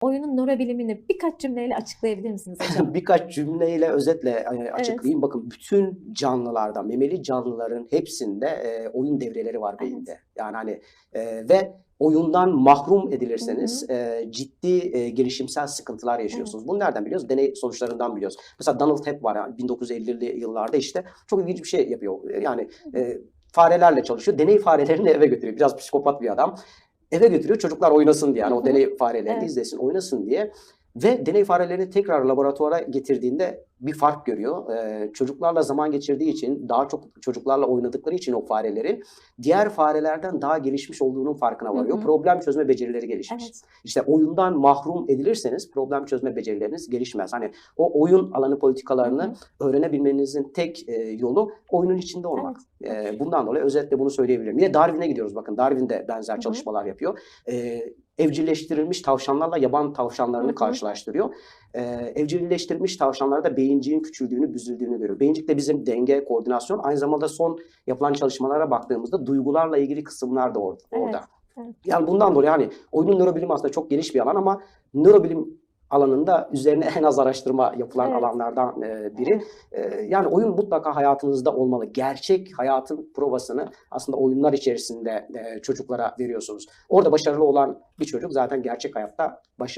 oyunun nörobilimini birkaç cümleyle açıklayabilir misiniz hocam? Birkaç cümleyle özetle e, açıklayayım. Bakın bütün canlılarda, memeli canlıların hepsinde e, oyun devreleri var Evet. beyinde. Yani hani e, ve oyundan mahrum edilirseniz e, ciddi e, gelişimsel sıkıntılar yaşıyorsunuz. Bunu nereden biliyoruz? Deney sonuçlarından biliyoruz. Mesela Donald Hebb var yani 1950'li yıllarda işte çok ilginç bir şey yapıyor. Yani e, farelerle çalışıyor. Deney farelerini eve götürüyor. Biraz psikopat bir adam. Eve götürüyor çocuklar oynasın diye. Yani o deney farelerini Evet. izlesin, oynasın diye. Ve deney farelerini tekrar laboratuvara getirdiğinde bir fark görüyor. Ee, çocuklarla zaman geçirdiği için, daha çok çocuklarla oynadıkları için o farelerin diğer farelerden daha gelişmiş olduğunun farkına varıyor. Hı hı. Problem çözme becerileri gelişmiş. Evet. İşte oyundan mahrum edilirseniz problem çözme becerileriniz gelişmez. Hani o oyun alanı politikalarını Hı öğrenebilmenizin tek e, yolu oyunun içinde olmak. E, bundan dolayı özetle bunu söyleyebilirim. Yine Darwin'e gidiyoruz bakın. Darwin de benzer Hı hı. çalışmalar yapıyor. E, evcilleştirilmiş tavşanlarla yaban tavşanlarını Hı hı. karşılaştırıyor. E, evcilleştirilmiş tavşanlarda beyinciğin küçüldüğünü, büzüldüğünü görüyor. Beyincik de bizim denge, koordinasyon. Aynı zamanda son yapılan çalışmalara baktığımızda duygularla ilgili kısımlar da or- Evet, orada. Yani bundan dolayı hani oyunun nörobilimi aslında çok geniş bir alan ama nörobilim alanında üzerine en az araştırma yapılan Evet. alanlardan e, biri. E, yani oyun mutlaka hayatınızda olmalı. Gerçek hayatın provasını aslında oyunlar içerisinde e, çocuklara veriyorsunuz. Orada başarılı olan bir çocuk zaten gerçek hayatta başarılı.